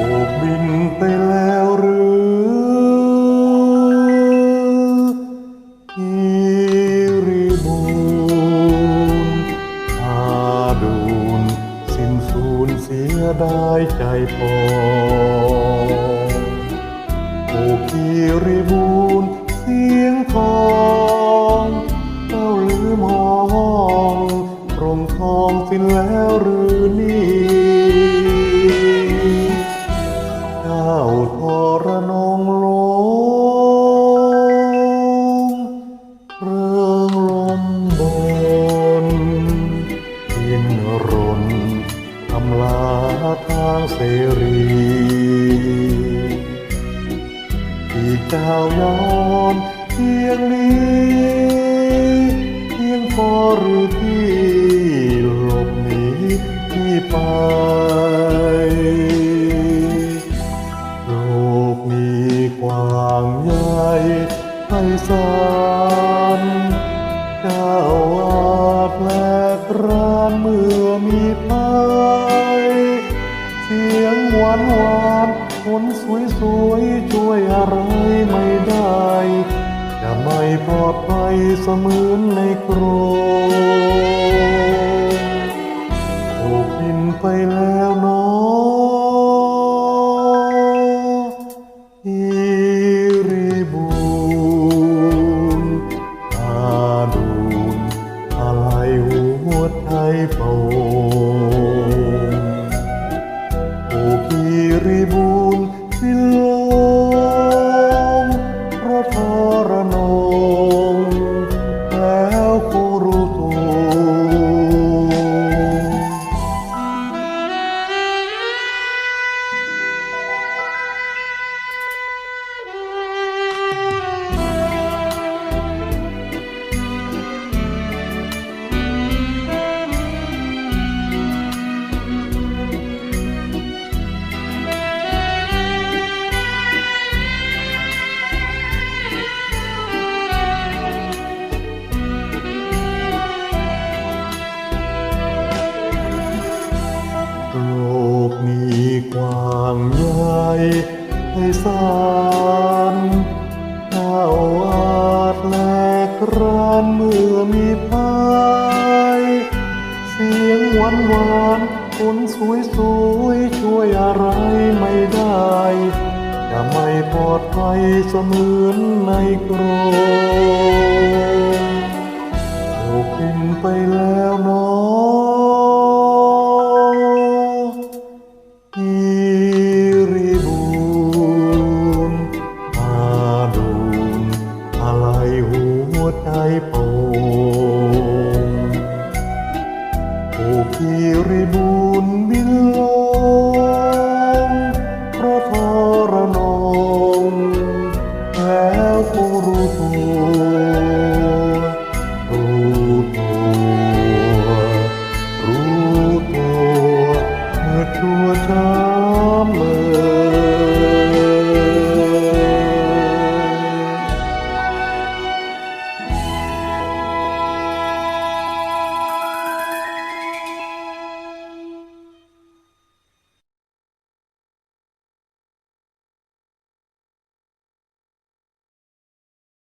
โบบินไปแล้วหรืออีริบูนพาดูนสิ้นสูญเสียดาใจพอโอคริบูนเสียงทองเจ้าลืมมองตรงทองสิ้นแล้วหรือนี่ ทรนงลงเริงลมบนดินรนทำลาทางเสรีที่เจ้ายอมเพียงนี้ เพียงพอหรือที่ ใหญ่ไพศาลเจ้าอาจแลกรานเมื่อมีภัยเสียงหวานหวานคนสวยสวยช่วยอะไรไม่ได้จะไม่ปลอดภัยเสมือนในกรงถูกบินไปแล้วนา ญ่ไพศาลเจ้าอาจแลกรานเมื่อมีภัยเสียงหวานหวานคนสวยสวยช่วยอะไรไม่ได้จะไม่ปลอดภัยเสมือนในกรงถูกกินไปแล้วเนาะ ใจโป่งผูกทีริบุญบินล